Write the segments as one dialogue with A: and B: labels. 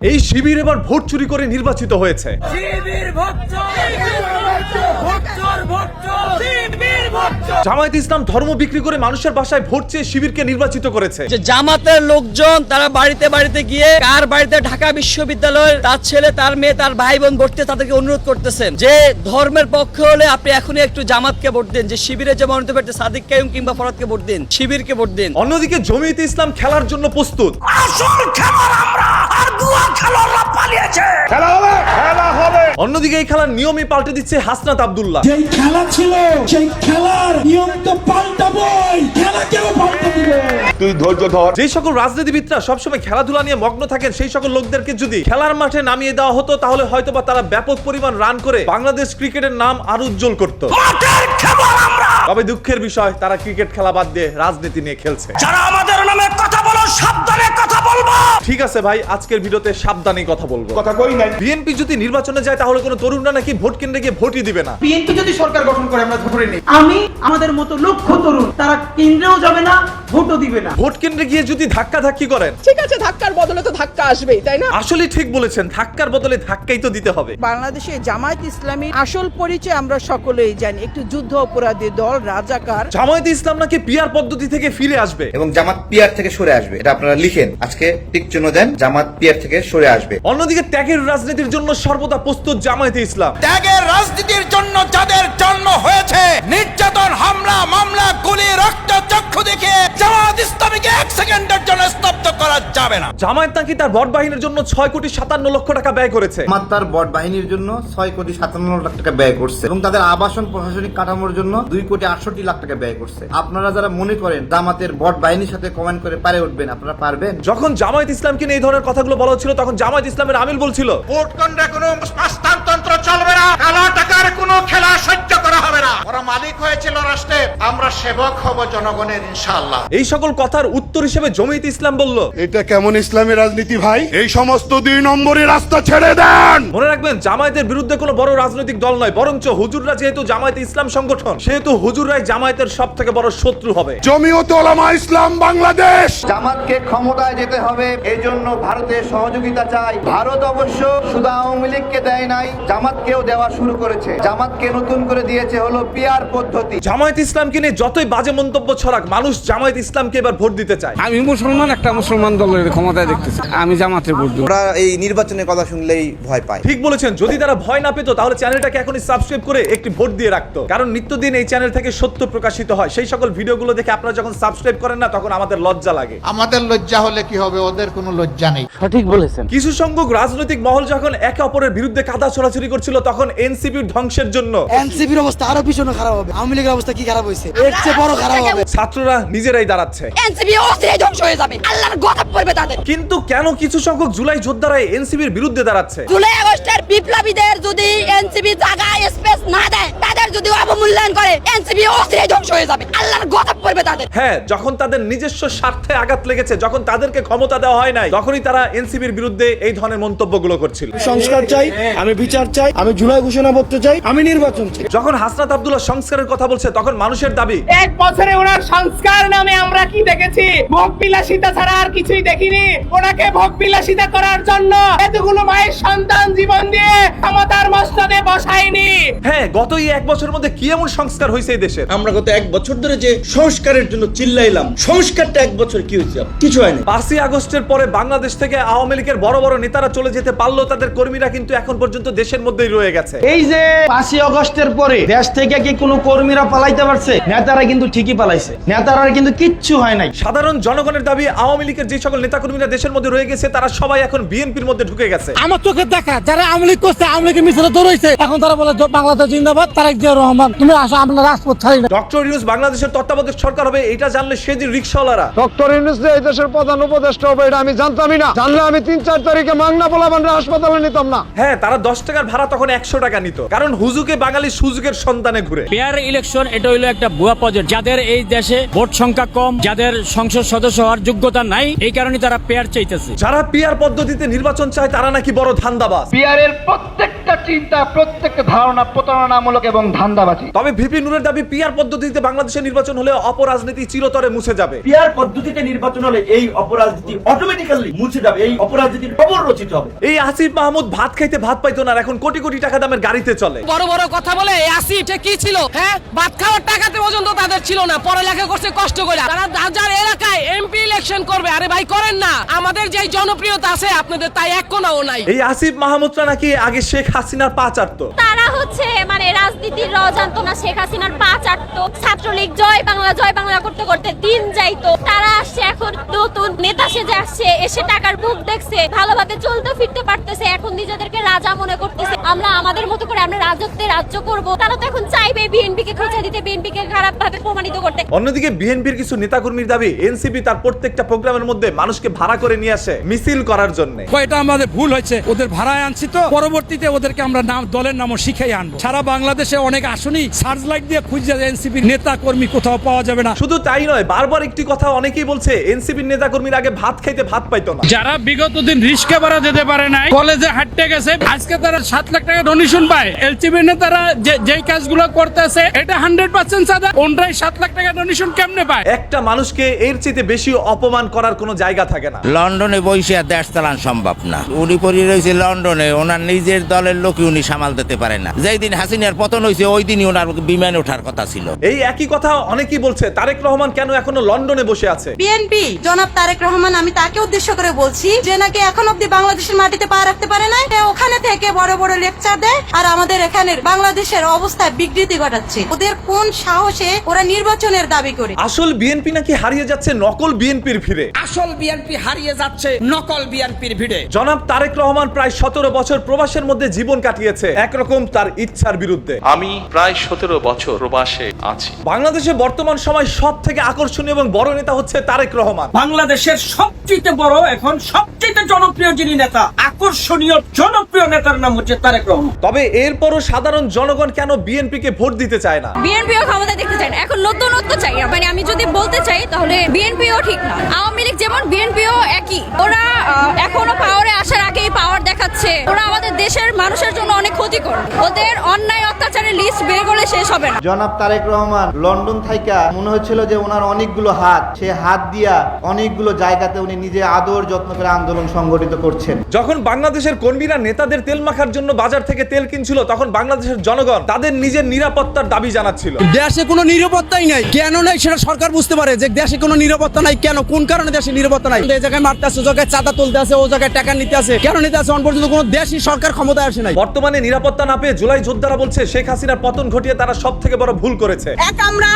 A: এই শিবির এবার ভোট চুরি করে নির্বাচিত হয়েছে। জামায়াত ইসলাম ধর্ম বিক্রি করে মানুষের বাসায় ভোট চেয়ে শিবিরকে নির্বাচিত করেছে।
B: যে জামাতের লোকজন তারা বাড়িতে বাড়িতে গিয়ে কার বাড়িতে ঢাকা বিশ্ববিদ্যালয়ের তার ছেলে তার মেয়ে তার ভাই বোন ভোটতে তাদেরকে অনুরোধ করতেছেন। যে ধর্মের পক্ষে হলে আপনি এখনই একটু জামাতকে ভোট দিন যে শিবিরে যে মনোনীত পেতে সাদিক কাইম কিংবা ফরাদকে ভোট দিন শিবিরকে ভোট দিন।
A: অন্যদিকে জমিয়তে ইসলাম খেলার জন্য প্রস্তুত।
C: আসল খেলোয়াড় আমরা আর দুয়া খেলোয়াড়রা পালিয়েছে।
A: অন্যদিকে এই খেলার নিয়মই পাল্টে দিচ্ছে হাসনাত আব্দুল্লাহ।
D: যেই খেলা ছিল সেই খেলার নিয়ম তো পাল্টাবই। খেলাকেও পাল্টে দিবে?
E: তুই ধৈর্য ধর।
A: যেই সকল রাজনীতিবিদরা সবসময় খেলাধুলা নিয়ে মগ্ন থাকেন সেই সকল লোকদেরকে যদি খেলার মাঠে নামিয়ে দেওয়া হতো তাহলে হয়তোবা তারা ব্যাপক পরিমাণ রান করে বাংলাদেশ ক্রিকেটের নাম আরও উজ্জ্বল করত।
C: মাঠের খেলোয়াড় আমরা!
A: তবে দুঃখের বিষয় তারা ক্রিকেট খেলা বাদ দিয়ে রাজনীতি নিয়ে খেলছে।
C: যারা আমাদের নামে কথা বলো কথা বলব।
A: ঠিক আছে ভাই আজকের ভিডিওতে সাবধানে কথা বলব।
E: কথা কই নাই?
A: বিএনপি যদি নির্বাচনে যায় তাহলে কোনো তরুণরা নাকি ভোট কেন্দ্রে গিয়ে ভোটই দিবে না।
F: বিএনপি যদি সরকার গঠন করে আমরা ধরে নিই। আমি আমাদের মতো লক্ষ তরুণ তারা কেন্দ্রেও যাবে না ভোটও দিবে না।
A: ভোট কেন্দ্রে গিয়ে যদি ধাক্কা ধাক্কি করেন।
G: ঠিক আছে ধাক্কার বদলে তো ধাক্কা আসবেই তাই না?
A: আসলে ঠিক বলেছেন ধাক্কার বদলে ধাক্কাই তো দিতে হবে।
G: বাংলাদেশে জামায়াত ইসলামী আসল পরিচয় আমরা সকলেই জানি। একটু যুদ্ধ অপরাধী দল রাজাকার।
A: জামায়াতে ইসলাম নাকি পিয়ার পদ্ধতি থেকে ফিরে আসবে?
H: এবং জামাত পিয়ার থেকে সরে আসবে এটা আপনারা লিখেন। আজকে টিক চিহ্ন দেন জামাত পিয়ার থেকে সরে আসবে।
A: অন্যদিকে ত্যাগের রাজনীতির জন্য সর্বদা প্রস্তুত জামায়াতে ইসলাম।
C: ত্যাগের রাজনীতির জন্য যাদের জন্ম হয়েছে নির্যাতন হামলা মামলা গুলি রক্ত চক্ষু দেখে জামাত ইসলামীকে এক সেকেন্ডের জন্য স্তব্ধ করা যাবে না।
A: জামায়াত নাকি তার বট বাহিনীর জন্য ছয় কোটি সাতান্ন লক্ষ টাকা ব্যয় করেছে?
H: জামাত তার বট বাহিনীর জন্য ছয় কোটি সাতান্ন লাখ টাকা ব্যয় করছে এবং তাদের আবাসন প্রশাসনিক কাঠামোর জন্য দুই কোটি আটষট্টি লাখ টাকা ব্যয় করছে। আপনারা যারা মনে করেন জামাতের বট বাহিনীর সাথে কমেন্ট করে পারে উঠবেন আপনারা পারবেন?
A: যখন জামায়াত ইসলামকে নিয়ে এই ধরনের কথাগুলো বলা হচ্ছিল তখন জামায়াত ইসলামের আমিল বলছিল
I: ভোট কেন্দ্রে কোনো স্থানতন্ত্র চলবে না। কালা টাকার কোনো খেলা সহ্য করা হবে না। ওরা মালিক হয়েছিল রাষ্ট্রে আমরা সেবক হব জনগণের ইনশাআল্লাহ।
A: এই সকল কথার উত্তর হিসেবে জমিয়ত ইসলাম বলল
E: এটা কেমন ইসলামী রাজনীতি ভাই? এই সমস্ত দুই নম্বরই রাস্তা ছেড়ে দেন!
A: মনে রাখবেন জামায়াতের বিরুদ্ধে কোনো বড় রাজনৈতিক দল নয় বরঞ্চ হুজুররা যেহেতু জামায়াতে ইসলাম সংগঠন সেহেতু হুজুররাই জামায়াতের সব থেকে বড় শত্রু হবে।
E: জমিয়ত ওলামা ইসলাম বাংলাদেশ!
H: জামাতকে ক্ষমতায় যেতে হবে এই জন্য ভারতের সহযোগিতা চাই। ভারত অবশ্য শুধু আওয়ামী লীগকে দেয় নাই জামাতকেও দেওয়া শুরু করেছে। জামাতকে নতুন করে দিয়েছে হলো পিয়ার পদ্ধতি।
A: জামায়াত ইসলামকে নিয়ে যতই বাজে মন্তব্য ছড়াক মানুষ জামায়াত ইসলামকে এবার ভোট দিতে চায়।
J: আমি মুসলমান একটা মুসলমান দলের ক্ষমতায় দেখতেছি। আমি জামাতে ভোট দেবো।
H: ওরা এই নির্বাচনের কথা শুনলেই ভয় পায়।
A: ঠিক বলেছেন যদি তারা ভয় না পেত তাহলে চ্যানেলটাকে এখনই সাবস্ক্রাইব করে একটি ভোট দিয়ে রাখতো। কারণ নিত্যদিন এই চ্যানেল থেকে সত্য প্রকাশিত হয়। সেই সকল ভিডিওগুলো দেখে আপনারা যখন সাবস্ক্রাইব করেন না তখন আমাদের লজ্জা লাগে।
I: আমাদের লজ্জা হলে কি হবে? ওদের কোনো লজ্জা নেই। সঠিক বলেছেন।
A: কিছু সংখ্যক রাজনৈতিক মহল যখন একে অপরের বিরুদ্ধে কাদা ছড়াছড়ি করছিল তখন এনসিপির ধ্বংসের জন্য।
F: এনসিপির অবস্থা আরও ভীষণ খারাপ হবে। আওয়ামী লীগের অবস্থা কি খারাপ হয়েছে? এর চেয়ে বড় খারাপ হবে।
A: ছাত্ররা নিজেরাই দাঁড়াচ্ছে।
G: এনসিপি ধ্বংস হয়ে যাবে। আল্লাহর গজব পড়বে তাদের।
A: কিন্তু কেন কিছু সংখ্যক জুলাই যোদ্ধারা এনসিপির বিরুদ্ধে দাঁড়াচ্ছে?
G: জুলাই আগস্টের বিপ্লবীদের যদি এনসিপি জায়গা স্পেস না দেয় তাদের যদি অবমূল্যায়ন করে এনসিপি ধ্বংস হয়ে যাবে। আল্লাহর গজব পড়বে তাদের।
A: হ্যাঁ যখন তাদের নিজস্ব স্বার্থে আঘাত লেগেছে যখন তাদেরকে ক্ষমতা দেওয়া হয় নাই তখনই তারা এনসিপির বিরুদ্ধে এই ধরনের মন্তব্যগুলো করছিল।
D: সংস্কার চাই আমি বিচার চাই আমি জুলাই ঘোষণা করতে চাই আমি নির্বাচন চাই।
A: যখন হাসনাত আব্দুল্লাহ সংস্কারের কথা বলছে তখন মানুষের দাবি?
F: এক বছরে ওনার সংস্কার নামে আমরা কি দেখেছি? ভোগ বিলাসিতা ছাড়া আর কিছুই দেখিনি। ওনাকে ভোগ বিলাসিতা করার জন্য এতগুলো মায়ের সন্তান জীবন দিয়ে ক্ষমতার মস্তদে বসায়নি।
A: হ্যাঁ গত এই এক বছরের মধ্যে কি এমন সংস্কার হয়েছে এই দেশে
D: আমরা গত এক বছর ধরে যে সংস্কারের জন্য চিল্লাইলাম সংস্কারটা এক বছর কি হয়েছে? কিছু হয়নি।
A: পাঁচই আগস্টের পরে বাংলাদেশ থেকে আওয়ামী লীগের বড় বড় নেতারা চলে যেতে পারলেও তাদের কর্মীরা কিন্তু এখন পর্যন্ত দেশের মধ্যেই রয়ে গেছে।
F: এই যে পাঁচই অগস্টের পরে দেশ থেকে কি কোনো কর্মীরা পালাইতে পারছে? নেতারা কিন্তু ঠিকই পালাইছে। নেতারা কিন্তু কিচ্ছু হয় নাই।
A: সাধারণ জনগণের দাবি আওয়ামী লীগের যে সকল নেতাকর্মীরা দেশের মধ্যে রয়ে গেছে তারা সবাই এখন বিএনপির মধ্যে ঢুকে গেছে।
J: আমার চোখে দেখা যারা আওয়ামী লীগ করছে আওয়ামী লীগের মিছিলে দৌড়াইছে এখন তারা বলে বাংলাদেশ জিন্দাবাদ তারেক জিয়া রহমান তুমি আসো আমরা রাজপথ ছাড়ি না।
A: ডক্টর ইউনুস বাংলাদেশের তত্ত্বাবধায়ক সরকার হবে এটা জানলে সে যে রিক্সাওয়ালারা।
E: ডক্টর ইউনুস যে এই দেশের প্রধান উপদেষ্টা হবে এটা আমি জানতামই না। জানলে আমি তিন চার তারিখে মাংনা পোলাবানরা হাসপাতালে নিতাম না।
A: হ্যাঁ তারা দশ টাকার ভাড়া তখন একশো টাকা নিত কারণ হুজুকে বাঙালি সুযোগের সন্তানে ঘুরে।
B: পেয়ার ইলেকশন এটা হইল একটা ভুয়া প্রজেক্ট যাদের এই দেশে ভোট সংখ্যা কম যাদের সংসদ সদস্য হওয়ার যোগ্যতা নাই এই কারণে তারা পেয়ার চাইতেছে।
A: যারা পিয়ার পদ্ধতিতে নির্বাচন চায় তারা নাকি বড় ধান্দাবাজ।
F: বিয়ারের প্রত্যেকটা চিন্তা প্রত্যেকটা ধারণা প্রতারণামূলক এবং ধান্দাবাজি।
A: তবে ভিপি নুরের দাবি পিয়ার পদ্ধতিতে বাংলাদেশের নির্বাচন হলে অপরাজনীতি চিরতরে মুছে যাবে।
F: পিয়ার পদ্ধতিতে নির্বাচন হলে এই
K: অপরাজনীতি অটোমেটিক্যালি মুছে যাবে এই অপরাজনীতির কবর রচিত হবে।
A: এই আসিফ মাহমুদ ভাত খাইতে ভাত পাইতো না আর এখন কোটি কোটি টাকা দামের গাড়িতে চলে।
L: বড় বড় কথা বলে আসি এটা কি ছিল? হ্যাঁ? ভাত খাওয়ার টাকাতে পর্যন্ত তাদের ছিল না। পড়ালেখা করছে কষ্ট করে। তারা হাজার এলাকায় এমপি ইলেকশন করবে। আরে ভাই করেন না। আমাদের যে জনপ্রিয়তা আছে আপনাদের তাই এক কোনাও নাই।
A: এই আসিফ মাহমুদরা নাকি আগে শেখ হাসিনার পা চাটতো
M: তারা হচ্ছে মানে রাজনীতির র না শেখ হাসিনার পা চাটতো। ছাত্রলীগ জয় বাংলা জয় বাংলা করতে করতে দিন যাইতো। তারা আসছে এখন নতুন নেতা সেজে আসছে এসে টাকার মুখ দেখছে ভালোভাবে চলতে ফিরতে পারতেছে এখন নিজেদেরকে রাজা মনে করতেছে। আমরা আমাদের মতো করে আমরা রাজত্বে রাজ্য করব। তারা তো এখন চাইবে বিএনপি কে খোঁচা দিতে বিএনপি কে খারাপ ভাবে প্রমাণিত করতে।
A: অন্যদিকে বিএনপির কিছু নেতাকর্মীর দাবি এনসিপি তার প্রত্যেকটা প্রোগ্রামের মধ্যে মানুষকে ভাড়া করে নিয়ে আসে মিছিল করার জন্য।
N: এটা আমাদের ভুল হয়েছে ওদের ভাড়ায় আনছি তো পরবর্তীতে ওদেরকে আমরা নাম দলের নামও শিখাই আনব। সারা বাংলাদেশে অনেক আসনই সার্চ লাইট দিয়ে খুঁজছে এনসিপির নেতা কর্মী কোথাও পাওয়া যাবে না।
A: শুধু তাই নয় বারবার একটি কথা অনেকেই বলছে এনসিপির নেতাকর্মীর আগে ভাত খাইতে ভাত পাইতো না।
N: যারা বিগত দিন রিস্কে বাড়া যেতে পারে নাই কলেজে হাঁটতে গেছে আজকে তারা সাত লাখ টাকা ডোনেশন পায়। এলসিবি নেতারা যে যেই কাজগুলো করতেছে এটা হান্ড্রেড পার্সেন্ট সাদা। ওনরাই সাত লাখ টাকা ডোনেশন কেমনে পায়?
A: একটা মানুষকে এর চেয়ে বেশি অপমান করার কোনো জায়গা থাকে না।
O: লন্ডনে বসে আর দেশ চালান সম্ভব না। উনি পরি রয়েছে লন্ডনে ওনার নিজের দলের লোকই উনি সামাল দিতে পারে না। যেই দিন হাসিনার পতন হয়েছে ওই দিনই ওনার বিমান ওঠার কথা ছিল।
A: এই একই কথা অনেকেই বলছে তারেক রহমান কেন এখনও লন্ডনে বসে আছে?
M: বিএনপি জনাব তারেক রহমান আমি তাকে উদ্দেশ্য করে বলছি যে নাকি এখন অব্দি বাংলাদেশের মাটিতে পা রাখতে পারে না ওখানে থেকে বড় বড় লেকচার দেয় আর আমাদের এখানে বাংলাদেশের অবস্থায় বিকৃতি ঘটাচ্ছে। ওদের কোন সাহসে ওরা নির্বাচনের দাবি করে?
A: আসল বিএনপি নাকি হারিয়ে যাচ্ছে নকল বিএনপির ভিড়ে?
F: আসল বিএনপি হারিয়ে যাচ্ছে নকল বিএনপির ভিড়ে।
A: জনাব তারেক রহমান প্রায় সতেরো বছর প্রবাসের মধ্যে জীবন কাটিয়েছে। একরকম তার ইচ্ছার বিরুদ্ধে।
P: আমি প্রায় সতেরো বছর প্রবাসে আছি।
A: বাংলাদেশে বর্তমান সময় সব থেকে আকর্ষণীয় এবং বড় নেতা হচ্ছে তারেক রহমান।
K: বাংলাদেশের সবচেয়ে বড় এখন সবচেয়ে জনপ্রিয় যিনি নেতা আকর্ষণীয় জনপ্রিয় নেতার নাম হচ্ছে তারেক রহমান।
A: তবে এরপরও সাধারণ জনগণ কেন বিএনপি কে ভোট দিতে চায় না?
M: বিএনপিও ক্ষমতা দেখতে চায় না। এখন নতুনত্ব চাই। মানে আমি যদি বলতে চাই তাহলে বিএনপিও ঠিক না। আওয়ামী লীগ যেমন বিএনপিও একই। ওরা এখনও পাওয়ারে আসার আগেই পাওয়ার দেখাচ্ছে। ওরা দেশের মানুষের জন্য অনেক ক্ষতিকর। ওদের অন্যায় অত্যাচারের লিস্ট বের করলে শেষ হবে না।
H: জনাব তারেক রহমান লন্ডন থাইকা মনে হচ্ছিল যে ওনার অনেকগুলো হাত সে হাত দিয়া অনেকগুলো জায়গাতে উনি নিজে আদর যত্ন করে আন্দোলন সংগঠিত করছেন।
A: যখন বাংলাদেশের কর্মীরা নেতাদের তেল মাখার জন্য বাজার থেকে তেল কিনছিল তখন বাংলাদেশের জনগণ তাদের নিজের নিরাপত্তার দাবি জানাচ্ছিল।
N: দেশে কোনো নিরাপত্তাই নাই। কেন নাই সেটা সরকার বুঝতে পারে যে দেশে কোনো নিরাপত্তা নাই। কেন? কোন কারণে দেশে নিরাপত্তা নাই? এই জায়গায় মারতে আছে ও জায়গায় চাঁদা তুলতে আছে ও জায়গায় টাকা নিতে আছে কেন নিতে আছে অন পর্যন্ত কোনো দেশই সরকার ক্ষমতায় আসে নাই।
A: বর্তমানে নিরাপত্তা না পেয়ে জুলাই যোদ্ধারা বলছে শেখ হাসিনার পতন ঘটিয়ে তারা সব থেকে বড় ভুল করেছে।
M: এক আমরা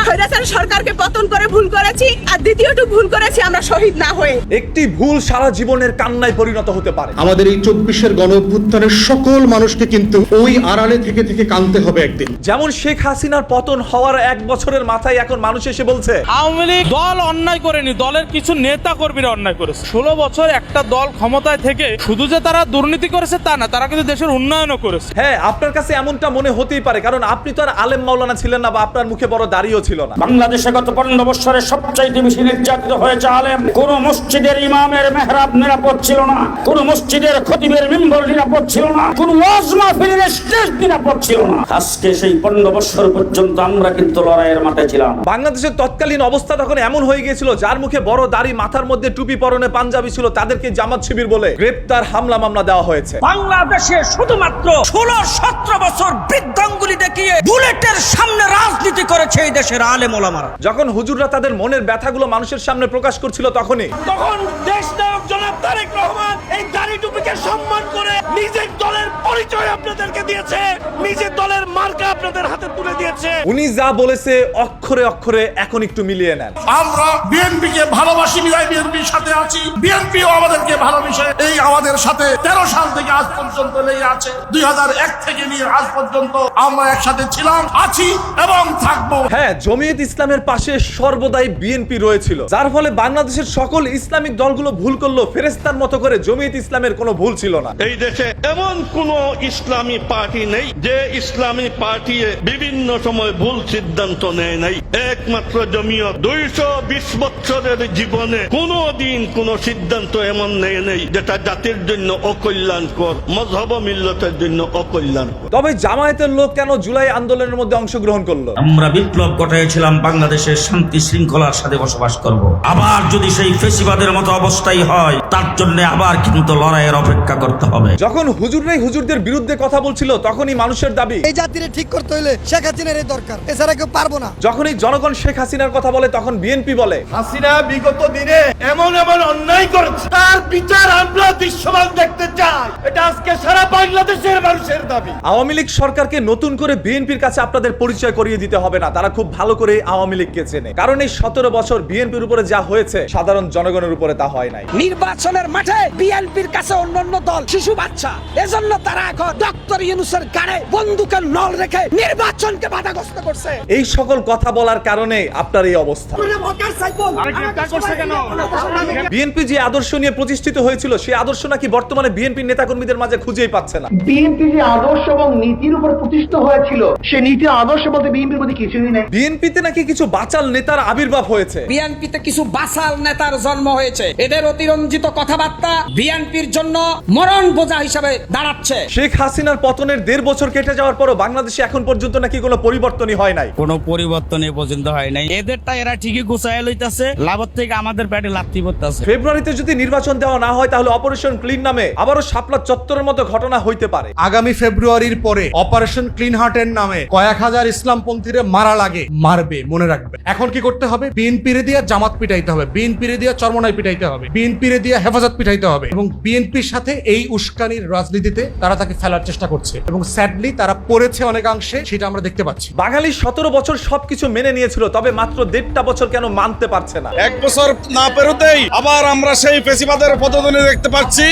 M: সরকারকে পতন করে ভুল করেছি আর দ্বিতীয়টু ভুল করেছি আমরা শহীদ না হয়ে।
A: একটি ভুল সারা জীবনের কান্নায় পরিণত হতে পারে।
Q: আমাদের এই চব্বিশের গণ অভ্যুত্থানের সকল মানুষকে কিন্তু ওই আড়ালে থেকে থেকে কানতে হবে একদিন।
A: যেমন শেখ হাসিনার পতন হওয়ার এক বছরের মাথায় এখন মানুষ এসে বলছে
N: আওয়ামী লীগ দল অন্যায় করেনি দলের কিছু নেতা কর্মীরা অন্যায় করেছে। ষোলো বছর একটা দল ক্ষমতায় থেকে শুধু যে তারা দুর্নীতি করেছে তা না তারা কিন্তু দেশের উন্নয়নও করেছে।
A: হ্যাঁ আপনার কাছে এমনটা মনে হতেই পারে কারণ আপনি তো আর আলেম মাওলানা ছিলেন না বা আপনার মুখে বড় দাড়িও ছিল না।
K: বাংলাদেশে গত পনেরো বছরে সবচাইতে বেশি নির্যাতিত হয়েছে আলেম। কোন মসজিদের ইমামের মেহরাব নিরাপদ ছিল না কোন মসজিদের খতিবের মেম্বর নিরাপদ ছিল না কোন ওয়াজ মাহফিলের স্টেজ নিরাপদ ছিল না। আজকে সেই পনেরো বছর পর্যন্ত আমরা কিন্তু লড়াইয়ের মাঠে ছিলাম।
A: বাংলাদেশের তৎকালীন অবস্থা তখন এমন হয়ে গিয়েছিল যার মুখে বড় দাড়ি মাথার মধ্যে টুপি পরনে পাঞ্জাবি ছিল তাদেরকে জামাত শিবির বলে গ্রেপ্তার হামলা মামলা দেওয়া হয়েছে।
K: বাংলাদেশে শুধুমাত্র ষোলো সতেরো বছর বৃদ্ধাঙ্গুলি দেখিয়ে বুলেটের সামনে রাজনীতি করেছে এই দেশের আলে মোলামারা
A: যখন হুজুররা তাদের মনের ব্যথাগুলো মানুষের সামনে প্রকাশ করছিল তখনই।
K: তখন দেশ জনাব তারেক রহমান এই দাড়ি টুপিকে সম্মান করে নিজের দলের পরিচয় আপনাদেরকে দিয়েছে নিজের দলের মার্কা আপনাদের হাতে তুলে দিয়েছে।
A: উনি যা বলেছে অক্ষরে অক্ষরে এখন একটু মিলিয়ে নেন।
R: আমরা বিএনপি কে ভালোবাসি বিধায় বিএনপির সাথে আছি। বিএনপিও আমাদেরকে ভালোবেসে এই আমাদের সাথে তেরো সাল থেকে আজ পর্যন্ত লেগে আছে। দুই হাজার এক থেকে নিয়ে আজ পর্যন্ত আমরা একসাথে ছিলাম আছি এবং থাকব।
A: হ্যাঁ জমিয়ত ইসলামের পাশে সর্বদাই বিএনপি রয়েছিল। যার ফলে বাংলাদেশের সকল ইসলামিক দলগুলো ভুল করল ফেরেস্তার মতো করে জমিয়ত ইসলামের কোনো ভুল ছিল না।
R: এই দেশে এমন কোন ইসলামী পার্টি নেই যে ইসলামী পার্টি বিভিন্ন সময় ভুল সিদ্ধান্ত নেয় নাই। একমাত্র জমিয়ত দুইশো বিশ বছরের জীবনে কোনো দিন কোন সিদ্ধান্ত এমন নেয় নেই যেটা জাতির জন্য অকল্যাণকর মজহব মিল্লতের জন্য অকল্যাণকর।
A: তবে জামায়াতের লোক কেন জুলাই আন্দোলনের মধ্যে অংশগ্রহণ করল?
K: আমরা বিপ্লব ঘটাইছিলাম বাংলাদেশের শান্তি শৃঙ্খলার সাথে বসবাস করব। আবার যদি সেই ফেসিবাদের মতো অবস্থাই হয় তার জন্য আবার কিন্তু লড়াইয়ের অপেক্ষা করতে হবে।
A: যখন হুজুররাই হুজুরদের বিরুদ্ধে কথা বলছিল তখনই মানুষের দাবি
Q: এই জাতিরে ঠিক করতে হইলে শেখ হাসিনার এই দরকার এছাড়া কেউ পারব না।
A: যখনই জনগণ শেখ হাসিনার কথা বলে তখন বিএনপি বলে
R: হাসিনা বিগত দিনে এমন এমন অন্যায় করেছে তার বিচার আমরা দৃশ্যমান দেখতে চাই। এটা আজকে সারা বাংলাদেশের মানুষের দাবি।
A: আওয়ামী লীগ সরকারকে নতুন করে বিএনপির কাছে আপনাদের পরিচয় করিয়ে দিতে হবে না তারা খুব ভালো করে আওয়ামী লীগকে চেনে। কারণ এই সতেরো বছর বিএনপির উপরে যা হয়েছে সাধারণ জনগণের উপরে তা হয় নাই।
L: নির্বাচনের মাঠে বিএনপির কাছে অন্যান্য দল শিশু বাচ্চা। এজন্য তারা এখন ডক্টর ইউনুসের গাড়ে বন্দুকের নল রেখে নির্বাচনকে বাধাগ্রস্ত করছে।
A: এই সকল কথা বলার কারণে আপনার এই অবস্থা। বিএনপি যে আদর্শ নিয়ে প্রতিষ্ঠিত হয়েছিল সেই আদর্শ নাকি বর্তমানে বিএনপির নেতাকর্মীদের মাঝে খুঁজেই পাচ্ছে না?
L: বিএনপি যে আদর্শ এবং নীতির উপর প্রতিষ্ঠিত হয়েছিল সে নীতির আদর্শ বলতে বিএনপির মধ্যে কিছুই নেই।
A: বিএনপিতে নাকি কিছু বাচাল নেতার আবির্ভাব হয়েছে?
L: বিএনপিতে কিছু বাসাল নেতার জন্ম হয়েছে। এদের অতিরঞ্জিত কথাবার্তা বিএনপির জন্য মরণ বোঝা হিসাবে দাঁড়াচ্ছে।
A: শেখ হাসিনার পতনের দেড় বছর কেটে যাওয়ার পরও বাংলাদেশে এখন পর্যন্ত নাকি কোনো পরিবর্তনই হয় নাই।
N: কোনো পরিবর্তন এ পর্যন্ত হয় নাই। এদেরটা এরা ঠিকই গুছাই লইতাছে লাভর থেকে আমাদের পেটে লাত্তি পড়তেছে।
A: ফেব্রুয়ারিতে যদি নির্বাচন দেওয়া না হয় তাহলে অপারেশন ক্লিন নামে আবারও শাপলা চত্বরের মতো ঘটনা হইতে পারে।
Q: আগামী ফেব্রুয়ারির পরে অপারেশন ক্লিন হার্টের নামে কয়েক হাজার ইসলামপন্থীরে মারা লাগে মারবে মনে রাখবে। এখন কি করতে হবে? বিএনপিরে দিয়ে জামাত পিটাইতে হবে বিএনপিরে দিয়ে চরমনাই পিটাইতে হবে বিএনপিরে দিয়ে হেফাজত পিঠাইতে হবে। এবং বিএনপির সাথে এই উস্কানির রাজনীতিতে তারা তাকে ফেলার চেষ্টা করছে। এবং স্যাডলি তারা পড়েছে অনেকাংশে সেটা আমরা দেখতে পাচ্ছি।
A: বাঙালি সতেরো বছর সবকিছু মেনে নিয়েছিল তবে মাত্র দেড়টা বছর কেন মানতে পারছে না?
R: এক বছর না পেরোতেই আবার আমরা সেই ফেসিবাদের পদধ্বনি দেখতে পাচ্ছি।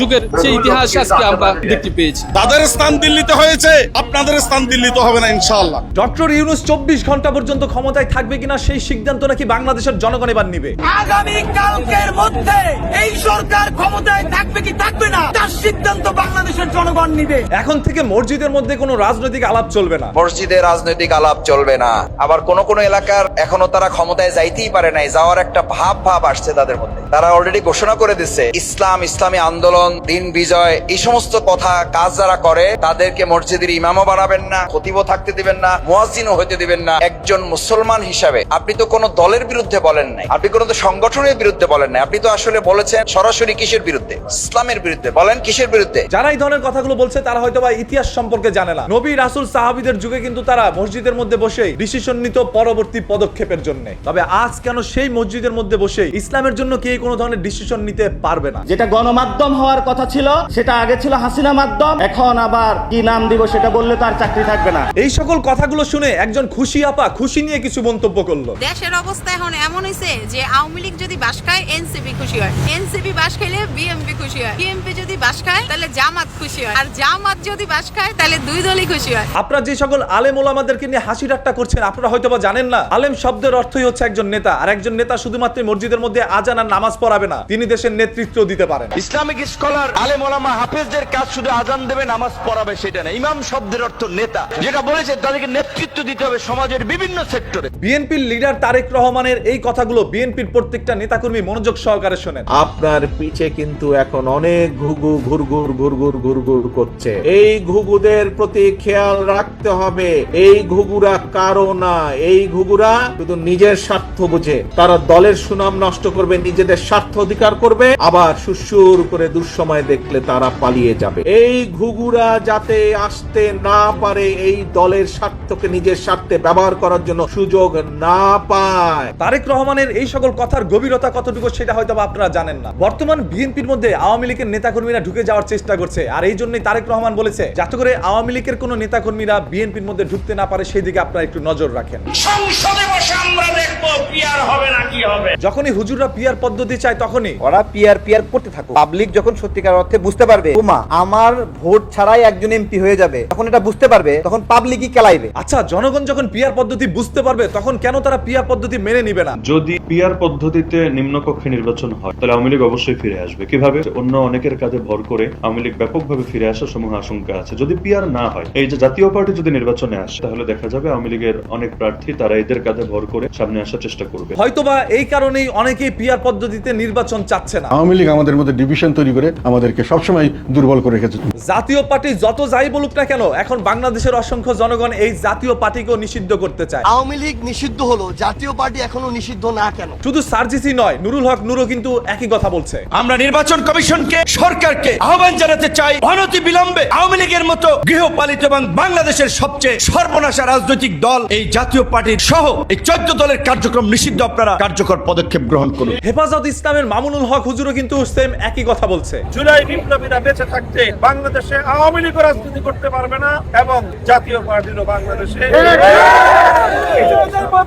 N: যুগের সেই ইতিহাস আজকে আমরা দেখতে পেয়েছি।
R: তাদের স্থান দিল্লিতে হয়েছে আপনাদের স্থান দিল্লিতে হবে না ইনশাআল্লাহ।
A: ডক্টর ইউনুস চব্বিশ ঘণ্টা পর্যন্ত ক্ষমতায় থাকবে কিনা সেই সিদ্ধান্ত নাকি বাংলাদেশের জনগণ এবার নিবে?
L: আগামী কালকের মধ্যে এই সরকার ক্ষমতায় থাকবে কি থাকবে না তার সিদ্ধান্ত বাংলাদেশের জনগণ নিবে।
A: এখন থেকে মসজিদের মধ্যে কোনো রাজনৈতিক আলাপ চলবে না।
O: মসজিদে রাজনৈতিক আলাপ চলবে না। আবার কোন কোন এলাকার এখনও তারা ক্ষমতায় যাইতেই পারে নাই যাওয়ার একটা ভাব ভাব আসছে তাদের মধ্যে। তারা অলরেডি ঘোষণা করে দিচ্ছে ইসলাম ইসলামী আন্দোলন দিন বিজয় এই সমস্ত কথা কাজ যারা করে তাদেরকে মসজিদের ইমামও বাড়াবেন না খতিবও থাকতে দিবেন না মুয়াজ্জিনও হইতে দিবেন না একজন মুসলমান হিসাবে। আপনি তো কোনো দলের বিরুদ্ধে বলেন নাই আপনি কোনো তো সংগঠনের বিরুদ্ধে বলেন নাই। আপনি তো আসলে বলেছেন সরাসরি কিসের বিরুদ্ধে? ইসলামের বিরুদ্ধে। বলেন কিসের বিরুদ্ধে?
A: যারা এই ধরনের কথাগুলো বলছে তারা হয়তো বা ইতিহাস সম্পর্কে জানে না। নবী রাসুল সাহাবিদের যুগে কিন্তু তারা মসজিদের মধ্যে বসে ডিসিশন নিত পরবর্তী পদক্ষেপের জন্য। তবে আজ কেন সেই মসজিদের মধ্যে বসে ইসলামের জন্য কে কোনো ধরনের ডিসিশন নিতে পারবে না?
L: যেটা গণমাধ্যম হওয়ার কথা ছিল সেটা আগে ছিল হাসিনা মাধ্যম এখন আবার কি নাম দিব সেটা বললে তার চাকরি থাকবে না।
A: এই সকল কথাগুলো শুনে একজন খুশি আপা খুশি নিয়ে কিছু মন্তব্য করল।
M: দেশের অবস্থা এখন এমন হয়েছে যে আওয়ামী লীগ যদি বাস খায় এনসিপি খুশি হয়। এনসিপি বাস খাইলে বিএমপি খুশি হয়। বিএমপি যদি বাস খায় তাহলে জামাত খুশি হয়। আর জামাত যদি বাস খায় তাহলে দুই দলই খুশি হয়।
A: আপনারা যে সকল আলেম ওলামাদেরকে নিয়ে হাসি ঠাট্টা করছেন আপনারা হয়তো বা জানেন না আলেম শব্দের অর্থই হচ্ছে একজন নেতা আর একজন নেতা শুধুমাত্র মসজিদের মধ্যে আজান আর নামাজ পড়াবে না তিনি দেশের নেতৃত্ব দিতে পারেন।
O: ইসলামিক স্কলার আলেম ওলামা হাফেজদের কাজ শুধু আজান দেবে নামাজ পড়াবে সেটা না। ইমাম শব্দের অর্থ নেতা। যেটা বলেছে তাদেরকে নেতৃত্ব দিতে হবে সমাজের বিভিন্ন সেক্টরে।
A: বিএনপির লিডার তারেক রহমানের এই কথাগুলো বিএনপির প্রত্যেকটা নেতাকর্মী মনোযোগ সহকারে শোনেন।
S: আপনার পিছে কিন্তু এখন অনেক ঘুঘু ঘুরঘুর ঘুরঘুর ঘুরঘুর করছে। এই ঘুঘুদের প্রতি খেয়াল রাখতে হবে। এই ঘুঘুরা কারও না। এই ঘুঘুরা শুধু নিজের স্বার্থ বুঝে। তারা দলের সুনাম নষ্ট করবে নিজেদের স্বার্থ অধিকার করবে। আবার সুসুর করে দুঃসময় দেখলে তারা পালিয়ে যাবে। এই ঘুঘুরা যাতে আসতে না পারে এই দলের স্বার্থকে নিজের স্বার্থে ব্যবহার করার জন্য সুযোগ না পায়।
A: তারেক রহমানের এই সকল কথার গভীরতা কতটুকু সেটা হয়তো আপনারা জানেন না। বর্তমান বিএনপির মধ্যে আওয়ামী লীগের নেতাকর্মীরা ঢুকে যাওয়ার চেষ্টা করছে। আর এই জন্যই তারেক রহমান বলেছে যাতে করে আওয়ামী লীগের কোনো নেতাকর্মীরা বিএনপির মধ্যে ঢুকতে না পারে সেই দিকে আপনারা একটু নজর রাখেন।
K: সংসদে বসে আমরা দেখব পিয়ার হবে না কি হবে।
A: যখনই হুজুররা পিয়ার পদ্ধতি চায় তখনই।
H: ওরা পিয়ার পিয়ার করতে থাকো পাবলিক যখন সত্যিকার অর্থে বুঝতে পারবে ওমা আমার ভোট ছাড়াই একজন এমপি হয়ে যাবে। তখন এটা বুঝতে পারবে তখন পাবলিকই কেলাইবে।
A: আচ্ছা জনগণ যখন পিয়ার পদ্ধতি বুঝতে পারবে তখন কেন তারা পিয়ার পদ্ধতি মেনে নিবে না?
P: যদি পিআর পদ্ধতিতে নিম্নকক্ষে নির্বাচন হয় তাহলে আওয়ামী লীগ অবশ্যই ফিরে আসবে। কীভাবে? অন্য অনেকের কাজে ভর করে আওয়ামী লীগ ব্যাপকভাবে ফিরে আসার সমূহ আশঙ্কা আছে। যদি পিআর না হয় এই যে জাতীয় পার্টি যদি নির্বাচনে আসে তাহলে দেখা যাবে আওয়ামী লীগের অনেক প্রার্থী তারা এদের কাজে ভর করে সামনে আসার চেষ্টা করবে।
A: হয়তোবা এই কারণেই অনেকেই পিয়ার পদ্ধতিতে নির্বাচন চাচ্ছে না।
R: আওয়ামী লীগ আমাদের মধ্যে ডিভিশন তৈরি করে আমাদেরকে সবসময় দুর্বল করে রেখেছে।
A: জাতীয় পার্টি যত যাই বলুক না কেন এখন বাংলাদেশের অসংখ্য জনগণ এই জাতীয় পার্টিকেও নিষিদ্ধ করতে চায়।
L: আওয়ামী লীগ নিষিদ্ধ হলো জাতীয় পার্টি এখনও নিষিদ্ধ না কেন?
A: শুধু সার্জিসি নয় নুরুল হক নুরও কিন্তু একই কথা বলছে।
L: আমরা নির্বাচন কমিশনকে সরকারকে আহ্বান জানাতে চাই অনতি বিলম্বে আওয়ামী লীগের মতো গৃহপালিত এবং বাংলাদেশের সবচেয়ে সর্বনাশা রাজনৈতিক দল এই জাতীয় পার্টির সহ এই চোদ্দ দলের কার্যক্রম নিষিদ্ধ আপনারা কার্যকর পদক্ষেপ গ্রহণ করুন।
A: হেফাজত ইসলামের মামুনুল হক হুজুরও কিন্তু সেম একই কথা বলছে।
R: জুলাই বিপ্লবীরা বেঁচে থাকতে বাংলাদেশে আওয়ামী লীগ রাজনীতি করতে পারবে না এবং জাতীয় পার্টিরও বাংলাদেশে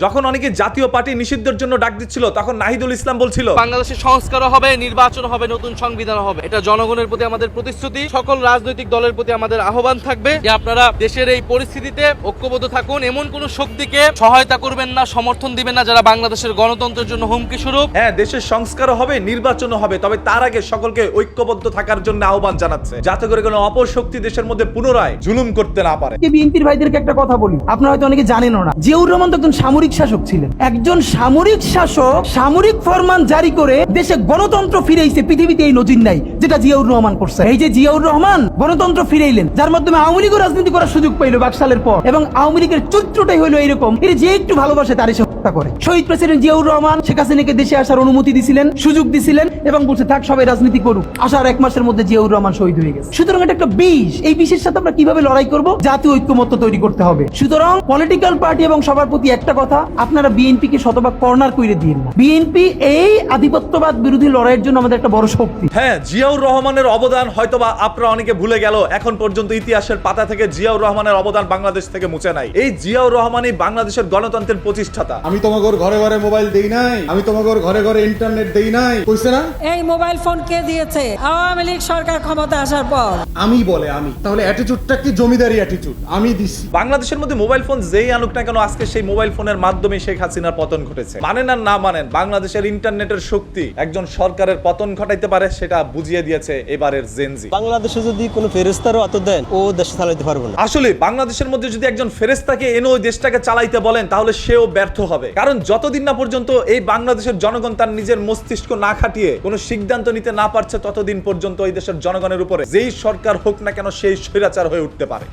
A: যখন অনেকে জাতীয় পার্টি নিষিদ্ধের জন্য ডাক দিচ্ছিল তখন নাহিদুল ইসলাম বলছিল
F: বাংলাদেশের সংস্কারও হবে নির্বাচন হবে নতুন সংবিধান হবে। এটা জনগণের প্রতি আমাদের প্রতিশ্রুতি সকল রাজনৈতিক দলের প্রতি আমাদের আহ্বান থাকবে যে আপনারা দেশের এই পরিস্থিতিতে ঐক্যবদ্ধ থাকুন। এমন কোন শক্তিকে সহায়তা করবেন না সমর্থন দিবেন না যারা বাংলাদেশের গণতন্ত্রের জন্য হুমকি স্বরূপ।
A: হ্যাঁ দেশের সংস্কারও হবে নির্বাচনও হবে তবে তার আগে সকলকে ঐক্যবদ্ধ থাকার জন্য আহ্বান জানাচ্ছে যাতে করে কোনো অপশক্তি দেশের মধ্যে পুনরায় জুলুম করতে না পারে।
L: বিএনপির ভাইদেরকে একটা কথা বলি আপনারা হয়তো অনেকে জানেনও না জিয়াউর রহমান তো একজন সামরিক শাসক ছিলেন। একজন সামরিক শাসক সামরিক ফরমান জারি করে দেশে গণতন্ত্র ফিরেইছে, পৃথিবীতে এই নজির নাই, যেটা জিয়াউর রহমান করছে। এই যে জিয়াউর রহমান গণতন্ত্র ফিরাইলেন, যার মাধ্যমে আওয়ামী লীগও রাজনীতি করার সুযোগ পাইল বাকশালের পর, এবং আওয়ামী লীগের চরিত্রটাই হলো এরকম এর যে একটু ভালোবাসে তারই সে হত্যা করে। শহীদ প্রেসিডেন্ট জিয়াউর রহমান শেখ হাসিনাকে দেশে আসার অনুমতি দিছিলেন, সুযোগ দিছিলেন, এবং বলছে, থাক, সবাই রাজনীতি করুক। আসার এক মাসের মধ্যে জিয়াউর রহমান শহীদ হয়ে গেছে। সুতরাং এটা একটা বিষ। এই বিষের সাথে আমরা কীভাবে লড়াই করব? জাতীয় ঐক্যমত্য তৈরি করতে হবে। সুতরাং পলিটিক্যাল পার্টি এবং সবার প্রতি একটা কথা, আপনারা বিএনপি কে শতভাগ কর্নার করে দিন না। বিএনপি এই আধিপত্যবাদ বিরোধী লড়াইয়ের জন্য আমাদের একটা বড় শক্তি।
A: হ্যাঁ জিয়াউর রহমানের অবদান হয়তোবা আপনারা অনেকে ভুলে গেল এখন পর্যন্ত ইতিহাসের পাতা থেকে জিয়াউর রহমানের অবদান বাংলাদেশ থেকে মুছে নাই। এই জিয়াউর রহমানই বাংলাদেশের গণতন্ত্রের প্রতিষ্ঠাতা।
Q: আমি তোমাকে ঘরে ঘরে মোবাইল দেই নাই আমি তোমাকে ঘরে ঘরে ইন্টারনেট দেই নাই কইছে না?
M: এই মোবাইল ফোন কে দিয়েছে? আওয়ামী লীগ সরকার ক্ষমতা আসার পর।
Q: আমি বলে আমি। তাহলে অ্যাটিটিউডটা কি জমিদারি অ্যাটিটিউড আমি দিছি।
A: বাংলাদেশের মধ্যে মোবাইল ফোন যেই আনুক না কেন আজকে সেই মোবাইল ফোনের মাধ্যমে শেখ হাসিনার পতন ঘটেছে। মানেন আর না মানেন বাংলাদেশের ইন্টারনেটের শক্তি একজন সরকারের পতন ঘটাইতে পারে সেটা বুঝিয়ে দিয়েছে এবারের জেনজি
F: বাংলাদেশে যদি কোনো ফেরেস্তারও অত দেন ও দেশে চালাইতে পারব না।
A: আসলে বাংলাদেশের মধ্যে যদি একজন ফেরেস্তাকে এনে ওই দেশটাকে চালাইতে বলেন তাহলে সেও ব্যর্থ হবে। কারণ যতদিন না পর্যন্ত এই বাংলাদেশের জনগণ তার নিজের মস্তিষ্ক না খাটিয়ে কোনো সিদ্ধান্ত নিতে না পারছে ততদিন পর্যন্ত এই দেশের জনগণের উপরে যেই সরকার হোক না কেন সেই স্বৈরাচার হয়ে উঠতে পারে।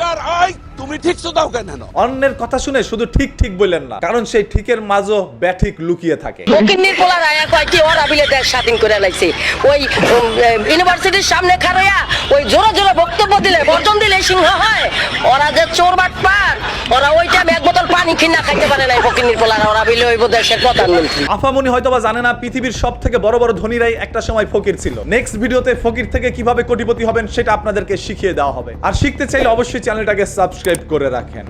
R: তুমি ঠিক দাও কেন
A: অন্যের কথা শুনে শুধু ঠিক ঠিক বললেন না কারণ সেই ঠিকের মাঝও ব্যাঠিক লুকিয়ে থাকে।
M: কয় কি ওরা বিলে স্বাধীন করে ওই ইউনিভার্সিটির সামনে ওই জোরে জোরে বক্তব্য দিলে, বর্জন দিলে সিংহ হয়। ওরা যে চোর বাট পার ওরা ওই টাইম এক বোতল পানি কিনা খাইতে পারে নাই ফকিন্নির পোলা ওরা ওই দেশের প্রধানমন্ত্রী।
A: আফামনি জানে না, পৃথিবীর সব থেকে বড় বড় ধনীরাই একটা সময় ফকির ছিল। নেক্সট ভিডিওতে ফকির থেকে কীভাবে কোটিপতি হবেন, সেটা আপনাদেরকে শিখিয়ে দেওয়া হবে। আর শিখতে চাইলে অবশ্যই চ্যানেলটাকে সাবস্ক্রাইব করে রাখেন।